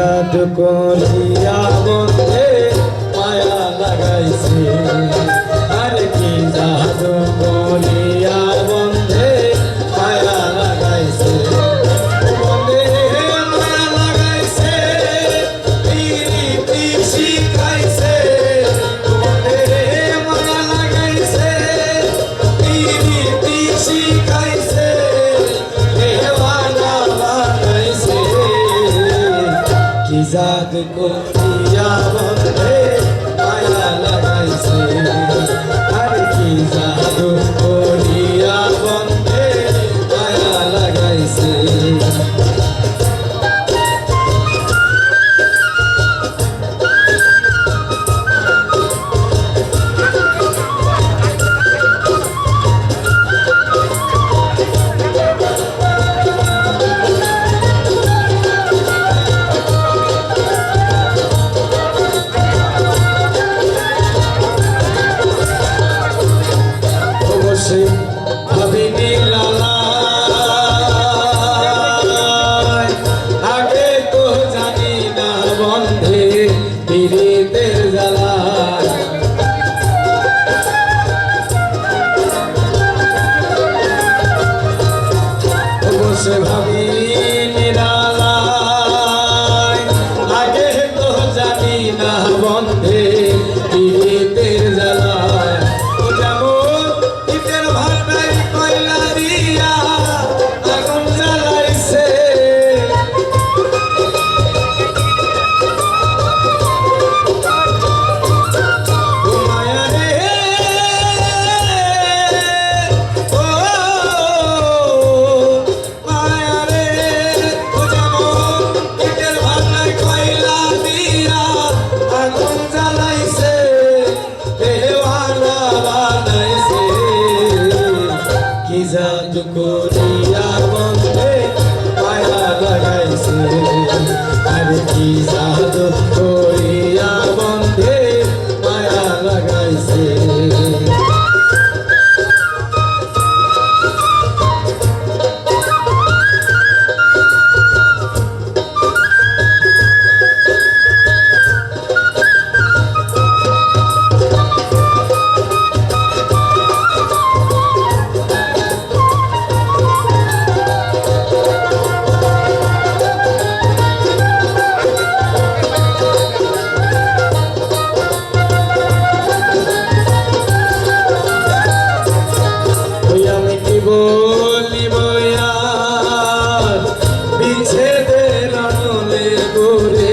সাধু করিয়া বন্ধে जिजाद को किया बंदे माया लगाई से हर जिजाद को আগে তো জানি বন্ধ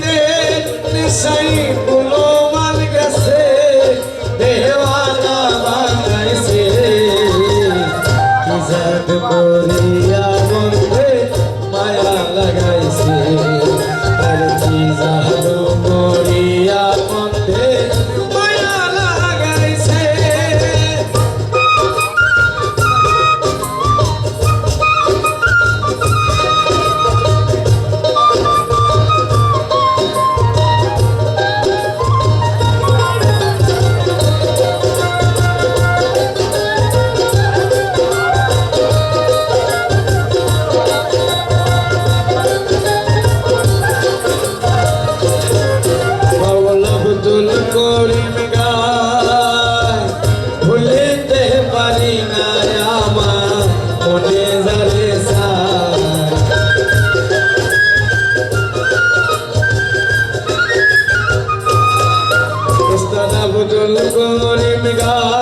perder nessa influência. God.